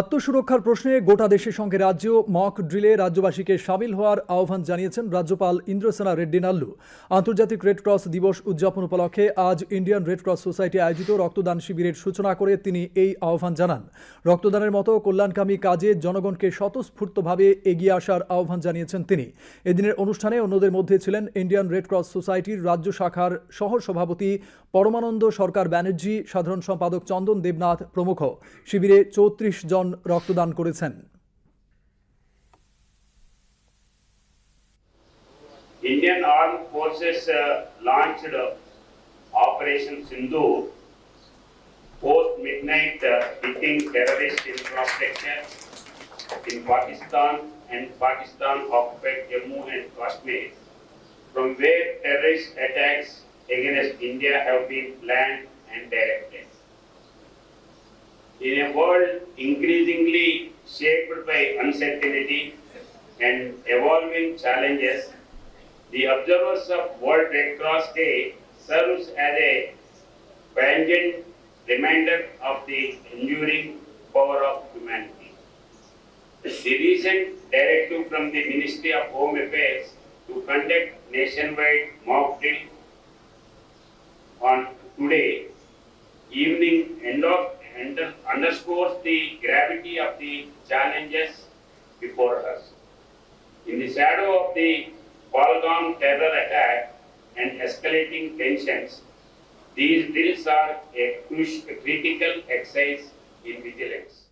আত্মসুরক্ষার প্রশ্নে গোটা দেশের সঙ্গে রাজ্য মক ড্রিলে রাজ্যবাসীকে সামিল হওয়ার আহ্বান জানিয়েছেন রাজ্যপাল ইন্দ্রসেনা রেড্ডি নাল্লু আন্তর্জাতিক রেড ক্রস দিবস উদযাপন উপলক্ষে আজ ইন্ডিয়ান রেড ক্রস সোসাইটি আয়োজিত রক্তদান শিবিরের সূচনা করে তিনি এই আহ্বান জানান। রক্তদানের মতো কল্যাণকামী কাজে জনগণকে স্বতঃস্ফূর্তভাবে এগিয়ে আসার আহ্বান জানিয়েছেন তিনি। এদিনের অনুষ্ঠানে অন্যদের মধ্যে ছিলেন ইন্ডিয়ান রেড ক্রস সোসাইটির রাজ্য শাখার সহ সভাপতি পরমানন্দ সরকার ব্যানার্জি, সাধারণ সম্পাদক চন্দন দেবনাথ প্রমুখ। শিবিরে চৌত্রিশ জন রক্তদান করেছেন Indian Armed Forces uh, launched uh, Operation Sindoor post midnight uh, hitting terrorist infrastructure in Pakistan and Pakistan occupied Jammu and Kashmir, from where terrorist attacks against India have been planned and directed. In a world increasingly shaped by uncertainty and evolving challenges, the observers of World Red Cross Day serves as a poignant reminder of the enduring power of humanity. The recent directive from the Ministry of Home Affairs to conduct nationwide mock drill on today underscores the gravity of the challenges before us. In the shadow of the Pahalgam terror attack and escalating tensions, these drills are a critical exercise in vigilance.